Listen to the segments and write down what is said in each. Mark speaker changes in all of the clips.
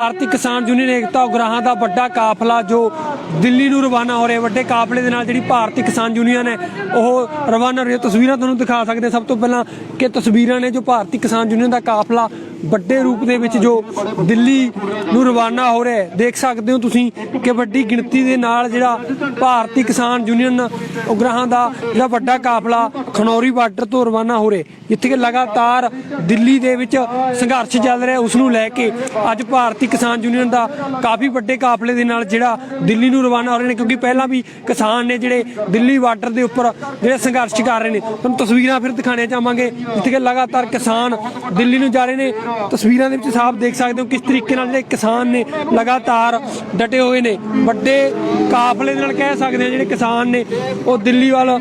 Speaker 1: ਭਾਰਤੀ ਕਿਸਾਨ ਯੂਨੀਅਨ ਏਕਤਾ ਉਗਰਾਹਾਂ ਦਾ ਵੱਡਾ ਕਾਫਲਾ ਜੋ ਦਿੱਲੀ ਨੂੰ ਰਵਾਨਾ ਹੋ ਰਿਹਾ, ਵੱਡੇ ਕਾਫਲੇ ਦੇ ਨਾਲ ਜਿਹੜੀ ਭਾਰਤੀ ਕਿਸਾਨ ਯੂਨੀਅਨ ਹੈ, ਉਹ ਰਵਾਨਾ ਹੋ ਰਹੀ ਹੈ। ਤਸਵੀਰਾਂ ਤੁਹਾਨੂੰ ਦਿਖਾ ਸਕਦੇ ਸਭ ਤੋਂ ਪਹਿਲਾਂ ਕਿ ਤਸਵੀਰਾਂ ਨੇ ਜੋ ਭਾਰਤੀ ਕਿਸਾਨ ਯੂਨੀਅਨ ਦਾ ਕਾਫਲਾ ਵੱਡੇ ਰੂਪ ਦੇ ਵਿੱਚ ਜੋ ਦਿੱਲੀ ਨੂੰ ਰਵਾਨਾ ਹੋ ਰਿਹਾ ਦੇਖ ਸਕਦੇ ਹੋ ਤੁਸੀਂ ਕਿ ਵੱਡੀ ਗਿਣਤੀ ਦੇ ਨਾਲ ਜਿਹੜਾ ਭਾਰਤੀ ਕਿਸਾਨ ਯੂਨੀਅਨ ਉਗਰਾਹਾਂ ਦਾ ਜਿਹੜਾ ਵੱਡਾ ਕਾਫਲਾ ਖਨੌਰੀ ਬਾਰਡਰ ਤੋਂ ਰਵਾਨਾ ਹੋ ਰਹੇ, ਜਿੱਥੇ ਕਿ ਲਗਾਤਾਰ ਦਿੱਲੀ ਦੇ ਵਿੱਚ ਸੰਘਰਸ਼ ਚੱਲ ਰਿਹਾ ਉਸ ਨੂੰ ਲੈ ਕੇ ਅੱਜ ਭਾਰਤੀ ਕਿਸਾਨ ਯੂਨੀਅਨ ਦਾ ਕਾਫੀ ਵੱਡੇ ਕਾਫਲੇ ਦੇ ਨਾਲ ਜਿਹੜਾ ਦਿੱਲੀ ਨੂੰ ਰਵਾਨਾ ਹੋ ਰਹੇ ਨੇ, ਕਿਉਂਕਿ ਪਹਿਲਾਂ ਵੀ ਕਿਸਾਨ ਨੇ ਜਿਹੜੇ ਦਿੱਲੀ ਬਾਰਡਰ ਦੇ ਉੱਪਰ ਜਿਹੜੇ ਸੰਘਰਸ਼ ਕਰ ਰਹੇ ਨੇ, ਤੁਹਾਨੂੰ ਤਸਵੀਰਾਂ ਫਿਰ ਦਿਖਾਣੇ ਚਾਹਾਂਗੇ, ਜਿੱਥੇ ਕਿ ਲਗਾਤਾਰ ਕਿਸਾਨ ਦਿੱਲੀ ਨੂੰ ਜਾ ਰਹੇ ਨੇ। ਤਸਵੀਰਾਂ ਦੇ ਵਿੱਚ ਸਾਫ਼ ਦੇਖ ਸਕਦੇ ਹੋ ਕਿਸ ਤਰੀਕੇ ਨਾਲ ਜਿਹੜੇ ਕਿਸਾਨ ਨੇ ਲਗਾਤਾਰ ਡਟੇ ਹੋਏ ਨੇ। ਵੱਡੇ ਕਾਫਲੇ ਦੇ ਨਾਲ ਕਹਿ ਸਕਦੇ ਹਾਂ ਜਿਹੜੇ ਕਿਸਾਨ ਨੇ, ਉਹ ਦਿੱਲੀ ਵੱਲ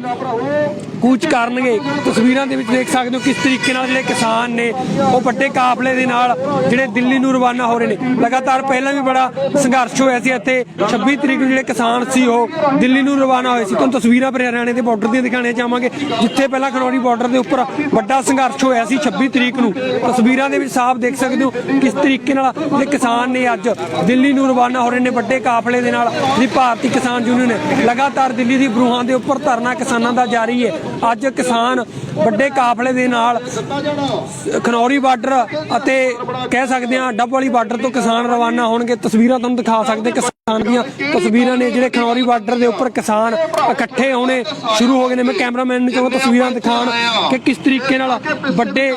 Speaker 1: ਕੂਚ ਕਰਨਗੇ। ਤਸਵੀਰਾਂ ਦੇ ਵਿੱਚ ਦੇਖ ਸਕਦੇ ਹੋ ਕਿਸ ਤਰੀਕੇ ਨਾਲ ਜਿਹੜੇ ਕਿਸਾਨ ਨੇ ਉਹ ਵੱਡੇ ਕਾਫਲੇ ਦੇ ਨਾਲ ਜਿਹੜੇ ਦਿੱਲੀ ਨੂੰ ਰਵਾਨਾ ਹੋ ਰਹੇ ਨੇ। ਲਗਾਤਾਰ ਪਹਿਲਾਂ ਵੀ ਬੜਾ ਸੰਘਰਸ਼ ਹੋਇਆ ਸੀ ਇੱਥੇ। 26 ਤਰੀਕ ਨੂੰ ਜਿਹੜੇ ਕਿਸਾਨ ਸੀ ਉਹ ਦਿੱਲੀ ਨੂੰ ਰਵਾਨਾ ਹੋਏ ਸੀ। ਤੁਹਾਨੂੰ ਤਸਵੀਰਾਂ ਪਰ ਹਰਿਆਣੇ ਦੇ ਬਾਰਡਰ ਦੀਆਂ ਦਿਖਾਣੇ ਚਾਹਾਂਗੇ, ਜਿੱਥੇ ਪਹਿਲਾਂ ਖਨੌਰੀ ਬਾਰਡਰ ਦੇ ਉੱਪਰ ਵੱਡਾ ਸੰਘਰਸ਼ ਹੋਇਆ ਸੀ 26 ਤਰੀਕ ਨੂੰ। ਤਸਵੀਰਾਂ ਦੇ ਵਿੱਚ ਸਾਫ਼ ਦੇਖ ਸਕਦੇ ਹੋ ਕਿਸ ਤਰੀਕੇ ਨਾਲ ਜਿਹੜੇ ਕਿਸਾਨ ਨੇ ਅੱਜ ਦਿੱਲੀ ਨੂੰ ਰਵਾਨਾ ਹੋ ਰਹੇ ਨੇ। ਵੱਡੇ ਕਾਫਲੇ ਦੇ ਨਾਲ ਜਿਹੜੀ ਭਾਰਤੀ ਕਿਸਾਨ ਯੂਨੀਅਨ ਹੈ, ਲਗਾਤਾਰ ਦਿੱਲੀ ਦੀ ਬਰੂਹਾਂ ਦੇ ਉੱਪਰ ਧਰਨਾ ਕਿਸਾਨਾਂ ਦਾ ਜਾਰੀ ਹੈ। ਅੱਜ ਕਿਸਾਨ ਵੱਡੇ ਕਾਫਲੇ ਦੇ ਨਾਲ ਖਨੌਰੀ ਬਾਰਡਰ ਅਤੇ ਕਹਿ ਸਕਦੇ ਹਾਂ ਡੱਬ ਵਾਲੀ ਬਾਰਡਰ ਤੋਂ ਕਿਸਾਨ ਰਵਾਨਾ ਹੋਣਗੇ। ਤਸਵੀਰਾਂ ਤੁਹਾਨੂੰ ਦਿਖਾ ਸਕਦੇ ਕਿਸਾਨ ਦੀਆਂ ਤਸਵੀਰਾਂ ਨੇ ਜਿਹੜੇ ਖਨੌਰੀ ਬਾਰਡਰ ਦੇ ਉੱਪਰ ਕਿਸਾਨ ਇਕੱਠੇ ਹੋਣੇ ਸ਼ੁਰੂ ਹੋ ਗਏ ਨੇ। ਮੈਂ ਕੈਮਰਾਮੈਨ ਨੂੰ ਕਹਾਂ ਤਸਵੀਰਾਂ ਦਿਖਾਣ ਕਿ ਕਿਸ ਤਰੀਕੇ ਨਾਲ ਵੱਡੇ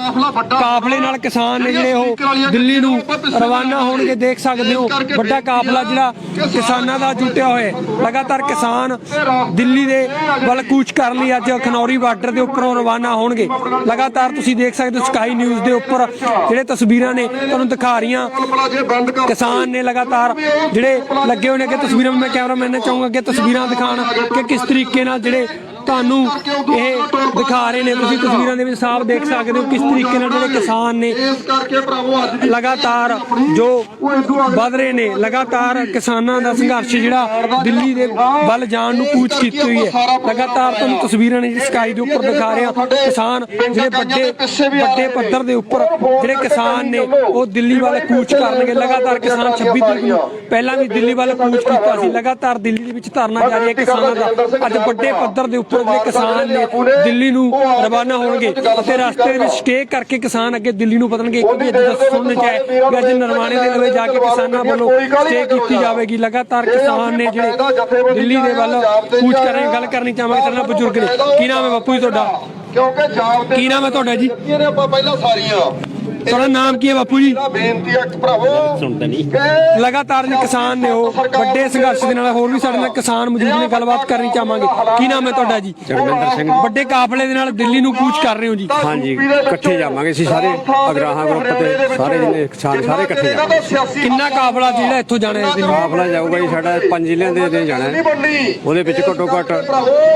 Speaker 1: ਕਾਫਲੇ ਨਾਲ ਕਿਸਾਨ ਨੇ ਜਿਹੜੇ ਉਹ ਦਿੱਲੀ ਨੂੰ ਰਵਾਨਾ ਹੋਣਗੇ। ਦੇਖ ਸਕਦੇ ਹੋ, ਵੱਡਾ ਕਾਫਲਾ ਜਿਹੜਾ ਕਿਸਾਨਾਂ ਦਾ ਜੁਟਿਆ ਹੋਇਆ ਲਗਾਤਾਰ ਕਿਸਾਨ ਦਿੱਲੀ ਦੇ ਵੱਲ ਕੂਚ ਕਰਨ ਲਈ ਅੱਜ ਖਨੌਰੀ ਬਾਰਡਰ ਦੇ ਉੱਪਰੋਂ ਰਵਾਨਾ ਹੋਣਗੇ। ਲਗਾਤਾਰ ਤੁਸੀਂ ਦੇਖ ਸਕਦੇ ਹੋ ਸਕਾਈ ਨਿਊਜ਼ ਦੇ ਉੱਪਰ ਜਿਹੜੇ ਤਸਵੀਰਾਂ ਨੇ, ਤੁਹਾਨੂੰ ਦਿਖਾ ਰਹੀਆਂ। ਕਿਸਾਨ ਨੇ ਲਗਾਤਾਰ ਜਿਹੜੇ ਲੱਗੇ ਹੋਏ ਨੇ ਕਿ ਤਸਵੀਰਾਂ ਮੈਂ ਕੈਮਰਾਮੈਨ ਨੇ ਚਾਹੂੰਗਾ ਕਿ ਤਸਵੀਰਾਂ ਦਿਖਾਣ ਕਿ ਕਿਸ ਤਰੀਕੇ ਨਾਲ ਜਿਹੜੇ ਤੁਹਾਨੂੰ ਇਹ ਦਿਖਾ ਰਹੇ ਨੇ ਤੁਸੀਂ ਤਸਵੀਰਾਂ ਦੇ ਵਿੱਚ ਸਾਫ਼ ਦੇਖ ਸਕਦੇ ਹੋ ਕਿਸ ਤਰੀਕੇ ਨਾਲ ਜਿਹੜੇ ਕਿਸਾਨ ਨੇ ਲਗਾਤਾਰ ਜੋ ਵਧ ਰਹੇ ਨੇ ਲਗਾਤਾਰ ਕਿਸਾਨਾਂ ਦਾ ਸੰਘਰਸ਼ ਜਿਹੜਾ ਦਿੱਲੀ ਦੇ ਵੱਲ ਜਾਣ ਨੂੰ ਕੂਚ ਕੀਤੀ ਹੋਈ ਹੈ। ਲਗਾਤਾਰ ਤੁਹਾਨੂੰ ਤਸਵੀਰਾਂ ਨੇ ਸਕਾਈ ਦੇ ਉੱਪਰ ਦਿਖਾ ਰਹੇ ਕਿਸਾਨ ਜਿਹੜੇ ਵੱਡੇ ਵੱਡੇ ਪੱਧਰ ਦੇ ਉੱਪਰ ਜਿਹੜੇ ਕਿਸਾਨ ਨੇ ਉਹ ਦਿੱਲੀ ਵੱਲ ਕੂਚ ਕਰਨਗੇ। ਲਗਾਤਾਰ ਕਿਸਾਨ 26 ਤਰੀਕ ਨੂੰ ਪਹਿਲਾਂ ਵੀ ਦਿੱਲੀ ਵੱਲ ਕੂਚ ਕੀਤਾ ਸੀ। ਲਗਾਤਾਰ ਦਿੱਲੀ ਦੇ ਵਿੱਚ ਧਰਨਾ ਜਾਰੀ ਹੈ ਕਿਸਾਨਾਂ ਦਾ। ਅੱਜ ਵੱਡੇ ਪੱਧਰ ਦੇ ਉੱਪਰ ਜਿਹੜੇ ਕਿਸਾਨ ਨੇ ਦਿੱਲੀ ਨੂੰ ਰਵਾਨਾ ਹੋਣਗੇ ਅਤੇ ਰਸਤੇ ਦੇ ਵਿੱਚ ਸਟੇ ਕਰਕੇ ਕਿਸਾਨ ਅੱਗੇ ਦਿੱਲੀ ਨੂੰ ਵਧਣਗੇ ਕਿਉਂਕਿ ਅੱਜ ਦਾ ਸੁਣਨ ਚ ਹੈ ਕਿ ਅੱਜ ਨਰਮਾਣੇ ਦੇ ਲਵੇ ਜਾ ਕੇ ਕਿਸਾਨਾਂ ਵੱਲੋਂ ਸਟੇ ਕੀਤੀ ਜਾਵੇਗੀ। ਲਗਾਤਾਰ ਕਿਸਾਨ ਨੇ ਜਿਹੜੇ ਦਿੱਲੀ ਦੇ ਵੱਲ ਕੂਚ ਕਰ ਰਹੇ ਗੱਲ ਕਰਨੀ ਚਾਹਾਂਗੇ ਸਾਡੇ ਨਾਲ ਬਜ਼ੁਰਗ ਨੇ। ਕੀ ਨਾਮ ਹੈ ਬਾਪੂ ਜੀ ਤੁਹਾਡਾ?
Speaker 2: ਕਿਉਂਕਿ ਜਾਬ
Speaker 1: ਕੀ ਨਾਮ ਹੈ ਤੁਹਾਡਾ ਜੀ?
Speaker 2: ਆਪਾਂ ਪਹਿਲਾਂ ਸਾਰੀਆਂ
Speaker 1: ਤੁਹਾਡਾ ਨਾਮ ਕੀ ਹੈ ਬਾਪੂ ਜੀ?
Speaker 2: ਬੇਨਤੀ ਹੈ ਭਰਾਵੋ
Speaker 3: ਸੁਣਦਾ ਨਹੀਂ।
Speaker 2: ਕਿ
Speaker 1: ਲਗਾਤਾਰ ਜਿਹੜੇ ਕਿਸਾਨ ਨੇ ਉਹ ਵੱਡੇ ਸੰਘਰਸ਼ ਦੇ ਨਾਲ ਹੋਰ ਵੀ ਸਾਡੇ ਨਾਲ ਕਿਸਾਨ ਮੌਜੂਦ ਨੇ ਗੱਲਬਾਤ ਕਰਨੀ ਚਾਹਾਂਗੇ। ਕੀ ਨਾਮ ਹੈ ਤੁਹਾਡਾ ਜੀ?
Speaker 3: ਜਗਵਿੰਦਰ ਸਿੰਘ।
Speaker 1: ਵੱਡੇ ਕਾਫਲੇ ਦੇ ਨਾਲ ਦਿੱਲੀ ਨੂੰ ਕੂਚ ਕਰ ਰਹੇ ਹੋ ਜੀ।
Speaker 3: ਹਾਂਜੀ ਇਕੱਠੇ ਜਾਵਾਂਗੇ ਅਸੀਂ ਸਾਰੇ ਅਗਰਾਹਾਂ ਗਰੁੱਪ ਤੇ ਸਾਰੇ ਜਿਹਨੇ ਕਿਸਾਨ ਸਾਰੇ ਇਕੱਠੇ ਜਾਵਾਂਗੇ।
Speaker 1: ਕਿੰਨਾ ਕਾਫਲਾ ਜਿਹੜਾ ਇੱਥੋਂ ਜਾਣਾ ਹੈ ਦਿੱਲੀ
Speaker 3: ਕਾਫਲਾ ਜਾਊਗਾ ਜੀ ਸਾਡਾ ਪੰਜ ਜ਼ਿਲ੍ਹਿਆਂ ਦੇ ਦੇ ਜਾਣਾ ਹੈ। ਉਹਦੇ ਵਿੱਚ ਘੱਟੋ ਘੱਟ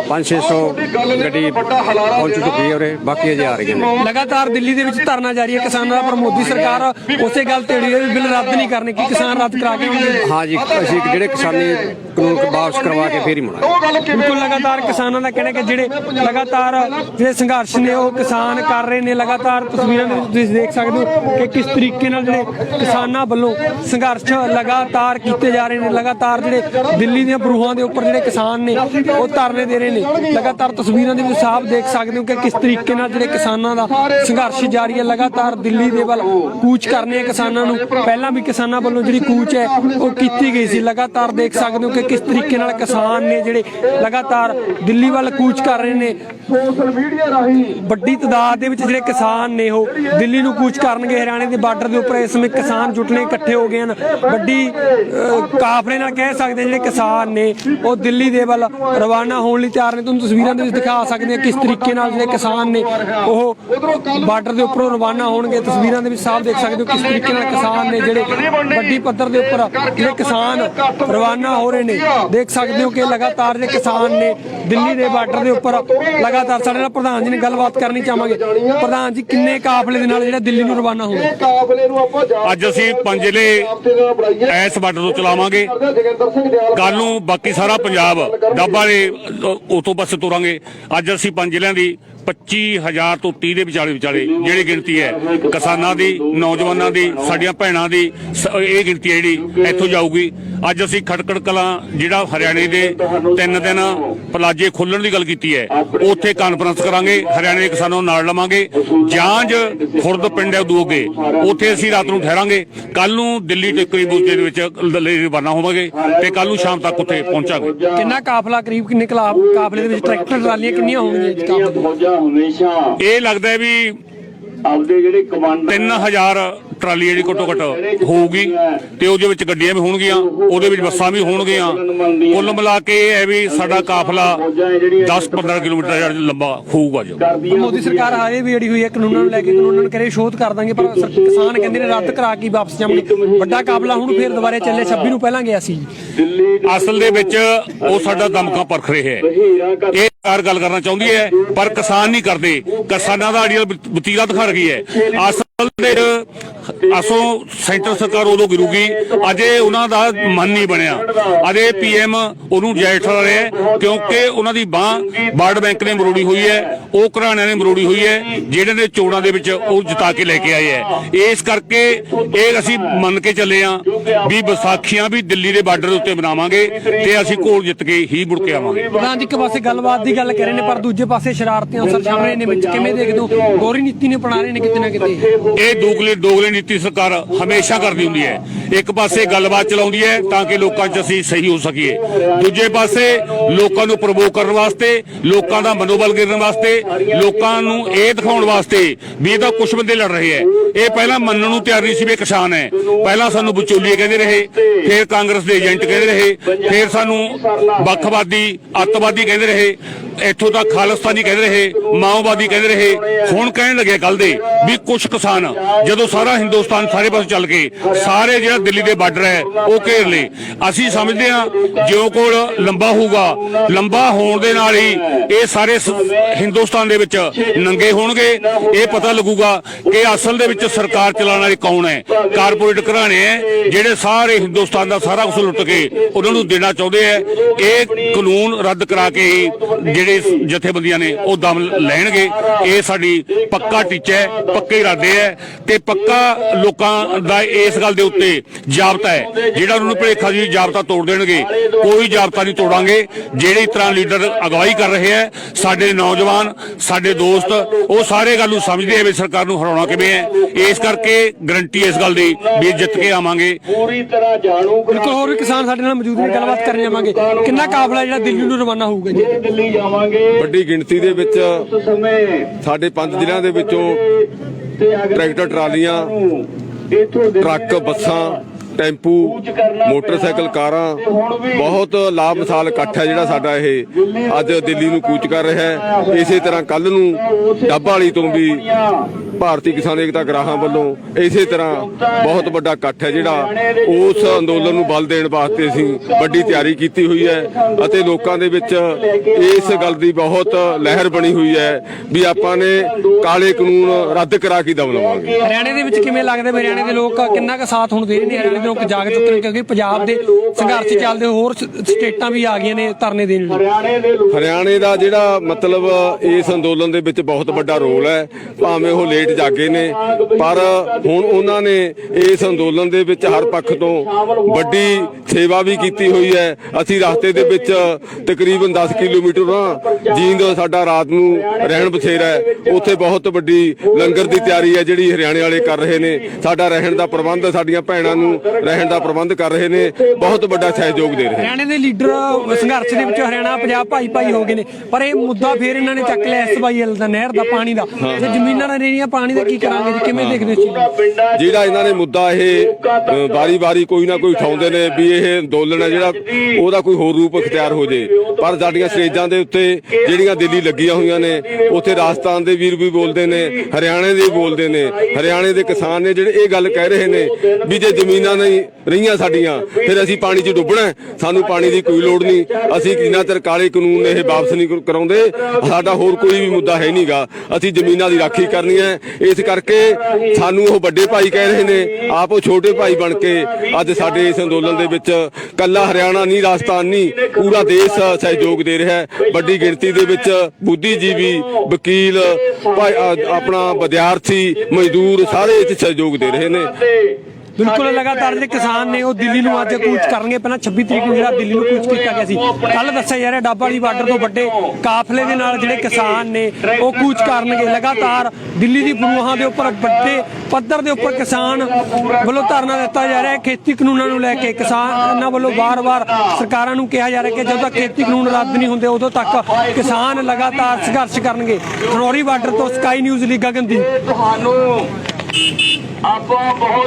Speaker 3: 5-600 ਗੱਡੀ ਪਹੁੰਚ ਚੁੱਕੀ ਹੈ ਉਰੇ ਬਾਕੀ ਅਜੇ ਆ ਰਹੀਆਂ ਨੇ।
Speaker 1: ਲਗਾਤਾਰ ਦਿੱਲੀ ਦੇ ਵਿੱਚ ਧਰਨਾ ਜਾਰੀ ਹੈ ਕਿਸਾਨਾਂ ਦਾ ਪਰ ਮੋਦੀ ਸਰਕਾਰ ਉਸੇ ਗੱਲ ਤੇ ਅੜੀ ਹੈ ਵੀ ਬਿੱਲ ਰੱਦ ਨਹੀਂ ਕਰਨੇ ਕਿ ਕਿਸਾਨ ਰੱਦ ਕਰਾ ਕੇ ਆਉਣਗੇ।
Speaker 3: ਹਾਂ ਜੀ ਅਸੀਂ ਜਿਹੜੇ ਕਿਸਾਨੀ ਕਾਨੂੰਨ ਵਾਪਸ ਕਰਵਾ ਕੇ ਫੇਰ ਹੀ
Speaker 2: ਕਿਵੇਂ
Speaker 1: ਬਿਲਕੁਲ ਲਗਾਤਾਰ ਕਿਸਾਨਾਂ ਦਾ ਕਹਿਣਾ ਕਿ ਜਿਹੜੇ ਲਗਾਤਾਰ ਜਿਹੜੇ ਸੰਘਰਸ਼ ਨੇ ਉਹ ਕਿਸਾਨ ਕਰ ਰਹੇ ਨੇ। ਲਗਾਤਾਰ ਤਸਵੀਰਾਂ ਦੇ ਵਿੱਚ ਤੁਸੀਂ ਦੇਖ ਸਕਦੇ ਹੋ ਕਿ ਕਿਸ ਤਰੀਕੇ ਨਾਲ ਜਿਹੜੇ ਕਿਸਾਨਾਂ ਵੱਲੋਂ ਸੰਘਰਸ਼ ਲਗਾਤਾਰ ਕੀਤੇ ਜਾ ਰਹੇ ਨੇ। ਲਗਾਤਾਰ ਜਿਹੜੇ ਦਿੱਲੀ ਦੀਆਂ ਬਰੂਹਾਂ ਦੇ ਉੱਪਰ ਜਿਹੜੇ ਕਿਸਾਨ ਨੇ ਉਹ ਧਰਨੇ ਦੇ ਰਹੇ ਨੇ। ਲਗਾਤਾਰ ਤਸਵੀਰਾਂ ਦੇ ਵਿੱਚ ਸਾਫ਼ ਦੇਖ ਸਕਦੇ ਹੋ ਕਿ ਕਿਸ ਤਰੀਕੇ ਨਾਲ ਜਿਹੜੇ ਕਿਸਾਨਾਂ ਦਾ ਸੰਘਰਸ਼ ਜਾਰੀ ਹੈ। ਲਗਾਤਾਰ ਦਿੱਲੀ ਦੇ ਵੱਲ ਕੂਚ ਕਰਨੇ ਕਿਸਾਨਾਂ ਨੂੰ। ਪਹਿਲਾਂ ਵੀ ਕਿਸਾਨਾਂ ਵੱਲੋਂ ਜਿਹੜੀ ਕੂਚ ਹੈ ਉਹ ਕੀਤੀ ਗਈ ਸੀ। ਲਗਾਤਾਰ ਦੇਖ ਸਕਦੇ ਹੋ ਕਿ ਕਿਸ ਤਰੀਕੇ ਨਾਲ ਕਿਸਾਨ ਨੇ ਜਿਹੜੇ ਲਗਾਤਾਰ ਦਿੱਲੀ ਵੱਲ ਕੂਚ ਕਰ ਰਹੇ ਨੇ।
Speaker 2: ਸੋਸ਼ਲ ਮੀਡੀਆ ਰਾਹੀਂ
Speaker 1: ਵੱਡੀ ਤਾਦਾਦ ਦੇ ਵਿੱਚ ਜਿਹੜੇ ਕਿਸਾਨ ਨੇ ਉਹ ਦਿੱਲੀ ਨੂੰ ਕੂਚ ਕਰਨਗੇ। ਹਰਿਆਣੇ ਦੇ ਬਾਰਡਰ ਦੇ ਉੱਪਰ ਇਸ ਸਮੇਂ ਕਿਸਾਨ ਜੁਟਨੇ ਇਕੱਠੇ ਹੋ ਗਏ ਹਨ। ਵੱਡੀ ਕਾਫਲੇ ਨਾਲ ਕਹਿ ਸਕਦੇ ਜਿਹੜੇ ਕਿਸਾਨ ਨੇ ਉਹ ਦਿੱਲੀ ਦੇ ਵੱਲ ਰਵਾਨਾ ਹੋਣ ਲਈ ਤਿਆਰ ਨੇ। ਤੁਹਾਨੂੰ ਤਸਵੀਰਾਂ ਦੇ ਵਿੱਚ ਦਿਖਾ ਸਕਦੇ ਹਾਂ ਕਿਸ ਤਰੀਕੇ ਨਾਲ ਜਿਹੜੇ ਕਿਸਾਨ ਨੇ ਉਹ ਬਾਰਡਰ ਦੇ ਉੱਪਰੋਂ ਰਵਾਨਾ ਹੋਣਗੇ। ਤਸਵੀਰਾਂ ਦੇ ਵਿੱਚ ਸਾਫ਼ ਦੇਖ ਸਕਦੇ ਹੋ ਕਿਸ ਤਰੀਕੇ ਨਾਲ ਕਿਸਾਨ ਨੇ ਜਿਹੜੇ ਵੱਡੀ ਪੱਧਰ ਦੇ ਉੱਪਰ ਜਿਹੜੇ ਕਿਸਾਨ ਰਵਾਨਾ ਹੋ ਰਹੇ ਨੇ ਦੇਖ ਸਕਦੇ ਹੋ ਕਿ ਲਗਾਤਾਰ ਜਿਹੜੇ ਕਿਸਾਨ ਨੇ ਦਿੱਲੀ ਦੇ ਬਾਰਡਰ ਦੇ ਉੱਪਰ ਲਗਾਤਾਰ ਸਾਡੇ ਨਾਲ ਪ੍ਰਧਾਨ ਜੀ ਨੇ ਗੱਲਬਾਤ ਕਰਨੀ ਚਾਹਾਂਗੇ। ਪ੍ਰਧਾਨ ਜੀ ਕਿੰਨੇ ਕਾਫਲੇ ਦੇ ਨਾਲ ਜਿਹੜਾ ਦਿੱਲੀ ਨੂੰ ਰਵਾਨਾ ਹੋਣਾ
Speaker 2: ਇਹ ਕਾਫਲੇ ਨੂੰ ਆਪਾਂ ਜਾ
Speaker 4: ਅੱਜ ਅਸੀਂ ਪੰਜ ਜ਼ਿਲ੍ਹੇ ਐਸ ਬਾਰਡਰ ਤੋਂ ਚਲਾਵਾਂਗੇ। ਕੱਲ ਨੂੰ ਬਾਕੀ ਸਾਰਾ ਪੰਜਾਬ ਡੱਬਾ ਦੇ ਉਤੋਂ ਪਾਸੇ ਤੁਰਾਂਗੇ। ਅੱਜ ਅਸੀਂ ਪੰਜ ਜ਼ਿਲ੍ਹਿਆਂ ਦੀ 25000 ਤੋਂ 30 ਦੇ ਵਿਚਾਲੇ ਵਿਚਾਲੇ ਜਿਹੜੀ ਗਿਣਤੀ ਹੈ। ਕਿਸਾਨਾਂ ਦੀ ਨੌਜਵਾਨਾਂ ਦੀ ਸਾਡੀਆਂ ਭੈਣਾਂ ਦੀ ਇਹ ਗਿਣਤੀ ਹੈ ਜਿਹੜੀ ਇੱਥੋਂ ਜਾਊਗੀ। ਅੱਜ ਅਸੀਂ ਖਟਕੜ ਕਲਾਂ ਜਿਹੜਾ ਹਰਿਆਣੇ ਦੇ ਤਿੰਨ ਦਿਨ ਪਲਾਜੇ ਖੋਲਣ ਦੀ ਗੱਲ ਕੀਤੀ ਹੈ। ਉੱਥੇ ਕਾਨਫਰੰਸ ਕਰਾਂਗੇ ਹਰਿਆਣੇ ਦੇ ਕਿਸਾਨਾਂ ਨੂੰ ਨਾਲ ਲਵਾਂਗੇ। ਜਾਂਝ ਖੁਰਦ ਪਿੰਡ ਹੈ ਦੂਗੇ ਉੱਥੇ ਅਸੀਂ ਰਾਤ ਨੂੰ ਠਹਿਰਾਂਗੇ। ਕੱਲ ਨੂੰ ਦਿੱਲੀ ਟਿੱਕਰੀ ਮੋਰਚੇ ਦੇ ਵਿੱਚ ਦਿੱਲੀ ਰਵਾਨਾ ਹੋਵਾਂਗੇ ਤੇ ਕੱਲ ਨੂੰ ਸ਼ਾਮ ਤੱਕ ਉੱਥੇ ਪਹੁੰਚਾਂਗੇ।
Speaker 1: ਕਿੰਨਾ ਕਾਫਲਾ ਕਰੀਬ ਕਿੰਨੇ ਕਲਾਬ ਕਾਫਲੇ ਦੇ ਵਿੱਚ ਟਰੈਕਟਰ ਟਰਾਲੀਆਂ ਕਿੰਨੀਆਂ ਹੋਣਗੀਆਂ
Speaker 4: ਇਹ ਲੱਗਦਾ ਹੈ ਵੀ
Speaker 5: ਆਪਦੇ ਜਿਹੜੇ ਕਮਾਂਡਰ
Speaker 4: 3000 ਟਰਾਲੀ ਜਿਹੜੀ ਘੱਟੋ ਘੱਟ ਹੋਊਗੀ ਤੇ ਉਹਦੇ ਵਿੱਚ ਗੱਡੀਆਂ ਵੀ ਹੋਣਗੀਆਂ ਉਹਦੇ ਵਿੱਚ ਬੱਸਾਂ ਵੀ ਹੋਣਗੀਆਂ। ਕੁੱਲ ਮਿਲਾ ਕੇ ਇਹ ਹੈ ਵੀ ਸਾਡਾ ਕਾਫਲਾ 10-15 ਕਿਲੋਮੀਟਰ ਜਿਹੜਾ ਲੰਬਾ ਹੋਊਗਾ ਜੋ।
Speaker 1: ਮੋਦੀ ਸਰਕਾਰ ਹਾਲੇ ਵੀ ਅੜੀ ਹੋਈ ਹੈ ਕਾਨੂੰਨਾਂ ਨੂੰ ਲੈ ਕੇ ਕਾਨੂੰਨਾਂ ਨੂੰ ਕਰੇ ਸ਼ੋਧ ਕਰ ਦਾਂਗੇ ਪਰ ਕਿਸਾਨ ਕਹਿੰਦੇ ਨੇ ਰੱਦ ਕਰਾ ਕੇ ਵਾਪਸ ਜਾਵਾਂਗੇ। ਵੱਡਾ ਕਾਫਲਾ ਹੁਣ ਫੇਰ ਦੁਬਾਰੇ ਚੱਲੇ 26 ਨੂੰ ਪਹਿਲਾਂ ਗਿਆ ਸੀ।
Speaker 4: ਅਸਲ ਦੇ ਵਿੱਚ ਉਹ ਸਾਡਾ ਦਮਕਾ ਪਰਖ ਰਿਹਾ ਹੈ। ਇਹ ਸਰਕਾਰ ਗੱਲ ਕਰਨਾ ਚਾਹੁੰਦੀ ਹੈ ਪਰ ਕਿਸਾਨ ਨਹੀਂ ਕਰਦੇ। ਕਿਸਾਨਾਂ ਦਾ ਆਈਡੀਅਲ ਵਤੀਰਾ ਦਿਖਾ ਰਹੀ ਹੈ। ਅਸਲ ਅਸੋਂ ਸੈਂਟਰ ਸਰਕਾਰ ਉਦੋਂ ਗਿਰੂਗੀ, ਅਜੇ ਉਹਨਾਂ ਦਾ ਮਨ ਨਹੀਂ ਬਣਿਆ। ਅਜੇ ਪੀਐਮ ਉਹਨੂੰ ਜੈਠ ਰਿਹਾ ਕਿਉਂਕਿ ਉਹਨਾਂ ਦੀ ਬਾਹ ਵਰਲਡ ਬੈਂਕ ਨੇ ਮਰੋੜੀ ਹੋਈ ਹੈ, ਉਹ ਘਰਾਣਿਆਂ ਨੇ ਮਰੋੜੀ ਹੋਈ ਹੈ ਜਿਹੜੇ ਨੇ ਚੋਣਾਂ ਦੇ ਵਿੱਚ ਉਹ ਜਿਤਾ ਕੇ ਲੈ ਕੇ ਆਏ ਹੈ। ਇਸ ਕਰਕੇ ਇਹ ਅਸੀਂ ਮੰਨ ਕੇ ਚੱਲੇ ਆ ਵੀ ਵਿਸਾਖੀਆਂ ਵੀ ਦਿੱਲੀ ਦੇ ਬਾਰਡਰ ਦੇ ਉੱਤੇ ਮਨਾਵਾਂਗੇ ਤੇ ਅਸੀਂ ਘੋਲ ਜਿੱਤ ਕੇ ਹੀ ਮੁੜ ਕੇ ਆਵਾਂਗੇ।
Speaker 1: ਪ੍ਰਧਾਨ ਜੀ ਇੱਕ ਪਾਸੇ ਗੱਲਬਾਤ ਦੀ ਗੱਲ ਕਰ ਰਹੇ ਨੇ, ਪਰ ਦੂਜੇ ਪਾਸੇ ਸ਼ਰਾਰਤੀਆਂ ਅਨਸਰ ਚੱਲ ਰਹੇ ਨੇ ਵਿੱਚ। ਕਿਵੇਂ ਦੇਖਦੇ ਹੋ? ਗੋਰੀ ਨੀਤੀ ਨੇ ਅਪਣਾ ਰਹੇ ਨੇ ਕਿਤੇ ਨਾ ਕਿਤੇ।
Speaker 4: ਇਹ ਦੋਗਲੇ ਦੋਗਲੇ ਨੀਤੀ ਸਰਕਾਰ ਹਮੇਸ਼ਾ ਕਰਦੀ ਹੁੰਦੀ ਹੈ। ਇੱਕ ਪਾਸੇ ਗੱਲਬਾਤ ਚਲਾਉਂਦੀ ਹੈ ਤਾਂ ਕਿ ਲੋਕਾਂ 'ਚ ਅਸੀਂ ਸਹੀ ਹੋ ਸਕੀਏ। ਦੂਜੇ ਪਾਸੇ ਲੋਕਾਂ ਨੂੰ ਪ੍ਰਵੋਕ ਕਰਨ ਵਾਸਤੇ, ਲੋਕਾਂ ਦਾ ਮਨੋਬਲ ਗਿਰਨ ਵਾਸਤੇ, ਲੋਕਾਂ ਨੂੰ ਇਹ ਦਿਖਾਉਣ ਵਾਸਤੇ ਵੀ ਇਹ ਤਾਂ ਕੁਝ ਬੰਦੇ ਲੜ ਰਹੇ ਹੈ। ਇਹ ਪਹਿਲਾਂ ਮੰਨਣ ਨੂੰ ਤਿਆਰ ਨਹੀਂ ਸੀ ਵੀ ਕਿਸਾਨ ਹੈ। ਪਹਿਲਾਂ ਸਾਨੂੰ ਵਿਚੋਲੀਏ ਕਹਿੰਦੇ ਰਹੇ, ਫਿਰ ਕਾਂਗਰਸ ਦੇ ਏਜੰਟ ਕਹਿੰਦੇ ਰਹੇ, ਫਿਰ ਸਾਨੂੰ ਵੱਖਵਾਦੀ, ਅੱਤਵਾਦੀ ਕਹਿੰਦੇ ਰਹੇ, ਇੱਥੋਂ ਤੱਕ ਖਾਲਿਸਤਾਨੀ ਕਹਿੰਦੇ ਰਹੇ, ਮਾਓਵਾਦੀ ਕਹਿੰਦੇ ਰਹੇ। ਹੁਣ ਕਹਿਣ ਲੱਗੇ ਕੱਲ ਦੇ ਵੀ ਕੁਝ ਕਿਸਾਨ ਜਦੋਂ ਸਾਰਾ ਹਿੰਦੁਸਤਾਨ ਸਾਰੇ ਪਾਸੇ ਚੱਲ ਕੇ ਸਾਰੇ ਜਿਹੜਾ ਦਿੱਲੀ ਦੇ ਬਾਰਡਰ ਹੈ, ਉਹ ਘੇਰ ਲਏ। ਅਸੀਂ ਸਮਝਦੇ ਹਾਂ ਜਿਉਂ ਕੋਲ ਲੰਬਾ ਹੋਊਗਾ, ਲੰਬਾ ਹੋਣ ਦੇ ਨਾਲ ਹੀ ਇਹ ਸਾਰੇ ਹਿੰਦੁਸਤਾਨ ਦੇ ਵਿੱਚ ਨੰਗੇ ਹੋਣਗੇ। ਇਹ ਪਤਾ ਲੱਗੂਗਾ ਕਿ ਅਸਲ ਦੇ ਵਿੱਚ ਸਰਕਾਰ ਚਲਾਉਣ ਵਾਲੇ ਕੌਣ ਹੈ। ਕਾਰਪੋਰੇਟ ਘਰਾਣੇ ਹੈ, ਜਿਹੜੇ ਸਾਰੇ ਹਿੰਦੁਸਤਾਨ ਦਾ ਸਾਰਾ ਕੁਝ ਲੁੱਟ ਕੇ ਉਹਨਾਂ ਨੂੰ ਦੇਣਾ ਚਾਹੁੰਦੇ ਹੈ। ਇਹ ਕਾਨੂੰਨ ਰੱਦ ਕਰਾ ਕੇ ਹੀ ਜਿਹੜੇ ਜਥੇਬੰਦੀਆਂ ਨੇ ਉਹ ਦਮ ਲੈਣਗੇ। ਇਹ ਸਾਡੀ ਪੱਕਾ ਟੀਚਾ ਹੈ। ਪੱਕੇ ਇਰਾਦੇ ਹੈ ਤੇ ਪੱਕਾ ਲੋਕਾਂ ਦਾ ਇਸ ਗੱਲ ਦੇ ਉੱਤੇ ਜਾਬਤਾ ਹੈ ਜਿਹੜਾ ਉਹਨਾਂ ਨੂੰ ਭਲੇਖਾ ਜੀ ਜਾਬਤਾ ਤੋੜ ਦੇਣਗੇ ਕੋਈ ਜਾਬਤਾ ਨਹੀਂ ਤੋੜਾਂਗੇ। ਜਿਹੜੀ ਤਰ੍ਹਾਂ ਲੀਡਰ ਅਗਵਾਈ ਕਰ ਰਹੇ ਹੈ ਸਾਡੇ ਨੌਜਵਾਨ ਸਾਡੇ ਦੋਸਤ ਉਹ ਸਾਰੇ ਗੱਲ ਨੂੰ ਸਮਝਦੇ ਆ ਵੀ ਸਰਕਾਰ ਨੂੰ ਹਰਾਉਣਾ ਕਿਵੇਂ ਹੈ ਇਸ ਕਰਕੇ ਗਰੰਟੀ ਇਸ ਗੱਲ ਦੀ ਵੀ ਜਿੱਤ ਕੇ ਆਵਾਂਗੇ।
Speaker 5: ਪੂਰੀ ਤਰ੍ਹਾਂ ਜਾਣੂ
Speaker 1: ਬਿਲਕੁਲ ਹੋਰ ਵੀ ਕਿਸਾਨ ਸਾਡੇ ਨਾਲ ਮੌਜੂਦ ਨੇ ਗੱਲਬਾਤ ਕਰਨ ਜਾਵਾਂਗੇ। ਕਿੰਨਾ ਕਾਫਲਾ ਜਿਹੜਾ ਦਿੱਲੀ ਨੂੰ ਰਵਾਨਾ ਹੋਊਗਾ ਜੀ?
Speaker 5: ਦਿੱਲੀ ਜਾਵਾਂਗੇ
Speaker 3: ਵੱਡੀ ਗਿਣਤੀ ਦੇ ਵਿੱਚ ਸਾਡੇ ਪੰਜ ਜ਼ਿਲ੍ਹਿਆਂ ਦੇ ਵਿੱਚੋਂ ਟਰੈਕਟਰ ਟਰਾਲੀਆਂ ਟਰੱਕ ਬੱਸਾਂ ਟੈਂਪੂ ਮੋਟਰਸਾਈਕਲ ਕਾਰਾਂ ਬਹੁਤ ਲਾਭ ਮਿਸਾਲ ਇਕੱਠ ਹੈ ਜਿਹੜਾ ਸਾਡਾ ਇਹ। ਅੱਜ ਦਿੱਲੀ ਨੂੰ ਕੂਚ ਕਰ ਰਿਹਾ ਹੈ। ਇਸੇ ਤਰ੍ਹਾਂ ਕੱਲ ਨੂੰ ਡੱਬਾ ਵਾਲੀ ਤੋਂ ਵੀ ਭਾਰਤੀ ਕਿਸਾਨ ਏਕਤਾ ਗਰਾਹਾਂ ਵੱਲੋਂ ਇਸੇ ਤਰ੍ਹਾਂ ਬਹੁਤ ਵੱਡਾ ਇਕੱਠ ਹੈ ਜਿਹੜਾ ਉਸ ਅੰਦੋਲਨ ਨੂੰ ਬਲ ਦੇਣ ਵਾਸਤੇ ਅਸੀਂ ਵੱਡੀ ਤਿਆਰੀ ਕੀਤੀ ਹੋਈ ਹੈ ਅਤੇ ਲੋਕਾਂ ਦੇ ਵਿੱਚ ਇਸ ਗੱਲ ਦੀ ਬਹੁਤ ਲਹਿਰ ਬਣੀ ਹੋਈ ਹੈ ਵੀ ਆਪਾਂ ਨੇ ਕਾਲੇ ਕਾਨੂੰਨ ਰੱਦ ਕਰਾ ਕੇ ਦਮ ਲਵਾਂਗੇ।
Speaker 1: ਹਰਿਆਣੇ ਦੇ ਵਿੱਚ ਕਿਵੇਂ ਲੱਗਦਾ ਹਰਿਆਣੇ ਦੇ ਲੋਕ ਕਿੰਨਾ ਕੁ ਸਾਥ ਹੁਣ ਦੇ ਰਹੇ ਨੇ? ਹਰਿਆਣੇ ਦੇ ਲੋਕ ਜਾਗ ਚੁੱਕੇ ਨੇ ਕਿਉਂਕਿ ਪੰਜਾਬ ਦੇ ਸੰਘਰਸ਼ ਚੱਲਦੇ ਹੋਰ ਸਟੇਟਾਂ ਵੀ ਆ ਗਈਆਂ ਨੇ ਧਰਨੇ ਦੇਣ ਲਈ।
Speaker 5: ਹਰਿਆਣੇ ਦੇ ਲੋਕ
Speaker 3: ਹਰਿਆਣੇ ਦਾ ਜਿਹੜਾ ਮਤਲਬ ਇਸ ਅੰਦੋਲਨ ਦੇ ਵਿੱਚ ਬਹੁਤ ਵੱਡਾ ਰੋਲ ਹੈ ਭਾਵੇਂ ਉਹ ਲੇਟ ਜਾਗੇ ਨੇ ਪਰ ਹੁਣ ਉਹਨਾਂ ਨੇ ਇਸ ਅੰਦੋਲਨ ਦੇ ਵਿੱਚ ਹਰ ਪੱਖ ਤੋਂ ਵੱਡੀ ਸੇਵਾ ਵੀ ਕੀਤੀ ਹੋਈ ਹੈ। ਅਸੀਂ ਰਸਤੇ ਦੇ ਵਿੱਚ ਤਕਰੀਬਨ 10 ਕਿਲੋਮੀਟਰ ਨਾ ਜੀਂਦ ਸਾਡਾ ਰਾਤ ਨੂੰ ਰਹਿਣ ਬਸੇਰਾ ਹੈ। ਉੱਥੇ ਬਹੁਤ ਵੱਡੀ ਲੰਗਰ ਦੀ ਤਿਆਰੀ ਹੈ ਜਿਹੜੀ ਹਰਿਆਣੇ ਵਾਲੇ ਕਰ ਰਹੇ ਨੇ। ਸਾਡਾ ਰਹਿਣ ਦਾ ਪ੍ਰਬੰਧ ਸਾਡੀਆਂ ਭੈਣਾਂ ਨੂੰ ਰਹਿਣ ਦਾ ਪ੍ਰਬੰਧ ਕਰ ਰਹੇ ਨੇ। ਬਹੁਤ ਵੱਡਾ ਸਹਿਯੋਗ ਦੇ ਰਹੇ।
Speaker 1: ਹਰਿਆਣੇ ਦੇ ਲੀਡਰ ਸੰਘਰਸ਼ ਦੇ ਵਿੱਚ ਹਰਿਆਣਾ ਪੰਜਾਬ ਭਾਈ ਭਾਈ ਹੋ ਗਏ ਨੇ। ਪਰ ਇਹ ਮੁੱਦਾ ਫੇਰ ਇਹਨਾਂ ਨੇ ਚੱਕ ਲਿਆ ਐਸਵਾਈਐਲ ਦਾ ਨਹਿਰ ਦਾ ਪਾਣੀ ਦਾ। ਜੇ ਜ਼ਮੀਨਾਂ ਨਾਲ ਰਹੀਆਂ ਪਾਣੀ ਦਾ ਕੀ ਕਰਾਂਗੇ ਜੀ? ਕਿਵੇਂ ਦੇਖਦੇ
Speaker 5: 'ਚ
Speaker 3: ਜਿਹੜਾ ਇਹਨਾਂ ਨੇ ਮੁੱਦਾ ਇਹ ਵਾਰੀ-ਵਾਰੀ ਕੋਈ ਨਾ ਕੋਈ ਉਠਾਉਂਦੇ ਨੇ ਵੀ ਇਹ ਅੰਦੋਲਨ ਹੈ ਜਿਹੜਾ ਉਹਦਾ ਕੋਈ ਹੋਰ ਰੂਪ ਅਖਤਿਆਰ ਹੋ ਜੇ। ਪਰ ਸਾਡੀਆਂ ਸਟੇਜਾਂ ਦੇ ਉੱਤੇ ਜਿਹੜੀਆਂ ਦਿੱਲੀ ਲੱਗੀਆਂ ਹੋਈਆਂ ਨੇ ਉੱਥੇ ਰਾਜਸਥਾਨ ਦੇ ਵੀਰ ਵੀ ਬੋਲ ਬੋਲਦੇ ਨੇ ਹਰਿਆਣੇ ਦੇ ਬੋਲਦੇ ਨੇ। ਹਰਿਆਣੇ ਦੇ ਕਿਸਾਨ ਨੇ ਜਿਹੜੇ ਇਹ ਗੱਲ ਕਹਿ ਰਹੇ ਨੇ ਵੀ ਜੇ ਜ਼ਮੀਨਾਂ ਨਹੀਂ ਰਹੀਆਂ ਸਾਡੀਆਂ ਫਿਰ ਅਸੀਂ ਪਾਣੀ 'ਚ ਡੁੱਬਣਾ ਸਾਨੂੰ ਪਾਣੀ ਦੀ ਕੋਈ ਲੋੜ ਨਹੀਂ। ਅਸੀਂ ਕਿੰਨਾ ਚਿਰ ਕਾਲੇ ਕਾਨੂੰਨ ਇਹ ਵਾਪਸ ਨਹੀਂ ਕਰਾਉਂਦੇ। ਸਾਡਾ ਹੋਰ ਕੋਈ ਵੀ ਮੁੱਦਾ ਹੈ ਨਹੀਂਗਾ। ਅਸੀਂ ਜ਼ਮੀਨਾਂ ਦੀ ਰਾਖੀ ਕਰਨੀ ਹੈ। ਇਸ ਕਰਕੇ ਸਾਨੂੰ ਉਹ ਵੱਡੇ ਭਾਈ ਕਹਿ ਰਹੇ ਨੇ, ਆਪ ਉਹ ਛੋਟੇ ਭਾਈ ਬਣ ਕੇ ਅੱਜ ਸਾਡੇ ਇਸ ਅੰਦੋਲਨ ਦੇ ਵਿੱਚ ਕੱਲਾ ਹਰਿਆਣਾ ਨਹੀਂ, ਰਾਜਸਥਾਨ ਨਹੀਂ, ਪੂਰਾ ਦੇਸ਼ ਸਹਿਯੋਗ ਦੇ ਰਿਹਾ ਹੈ। ਵੱਡੀ ਗਿਣਤੀ ਦੇ ਵਿੱਚ ਬੁੱਧੀਜੀਵੀ, ਵਕੀਲ ਆਪਣਾ ਵਿਦਿਆਰਥੀ, ਮਜ਼ਦੂਰ ਸਾਰੇ ਇਸ ਸਹਿਯੋਗ ਦੇ ਰਹੇ ਨੇ।
Speaker 1: ਬਿਲਕੁਲ ਲਗਾਤਾਰ ਜਿਹੜੇ ਕਿਸਾਨ ਨੇ ਉਹ ਦਿੱਲੀ ਨੂੰ ਅੱਜ ਕੂਚ ਕਰਨਗੇ ਪਹਿਲਾਂ 26 ਤਰੀਕ ਨੂੰ ਜਿਹੜਾ ਦਿੱਲੀ ਨੂੰ ਕੂਚ ਕੀਤਾ ਗਿਆ ਸੀ। ਕੱਲ ਦੱਸਿਆ ਜਾ ਰਿਹਾ ਡੱਬ ਵਾਲੀ ਬਾਰਡਰ ਤੋਂ ਵੱਡੇ ਕਾਫਲੇ ਦੇ ਨਾਲ ਜਿਹੜੇ ਕਿਸਾਨ ਨੇ ਉਹ ਕੂਚ ਕਰਨਗੇ। ਲਗਾਤਾਰ ਦਿੱਲੀ ਦੀ ਫਰੂਹਾਂ ਦੇ ਉੱਪਰ ਵੱਡੇ ਪੱਧਰ ਦੇ ਉੱਪਰ ਕਿਸਾਨ ਵੱਲੋਂ ਧਰਨਾ ਦਿੱਤਾ ਜਾ ਰਿਹਾ ਹੈ। ਖੇਤੀ ਕਾਨੂੰਨਾਂ ਨੂੰ ਲੈ ਕੇ ਕਿਸਾਨਾਂ ਵੱਲੋਂ ਵਾਰ-ਵਾਰ ਸਰਕਾਰਾਂ ਨੂੰ ਕਿਹਾ ਜਾ ਰਿਹਾ ਕਿ ਜਦੋਂ ਤੱਕ ਖੇਤੀ ਕਾਨੂੰਨ ਰੱਦ ਨਹੀਂ ਹੁੰਦੇ ਉਦੋਂ ਤੱਕ ਕਿਸਾਨ ਲਗਾਤਾਰ ਸੰਘਰਸ਼ ਕਰਨਗੇ। ਖਨੌਰੀ ਬਾਰਡਰ ਤੋਂ ਸਕਾਈ ਨਿਊਜ਼ ਲਈ ਗਗਨਦੀਪ।
Speaker 5: ਤੁਹਾਨੂੰ ਆਪਾਂ ਬਹੁਤ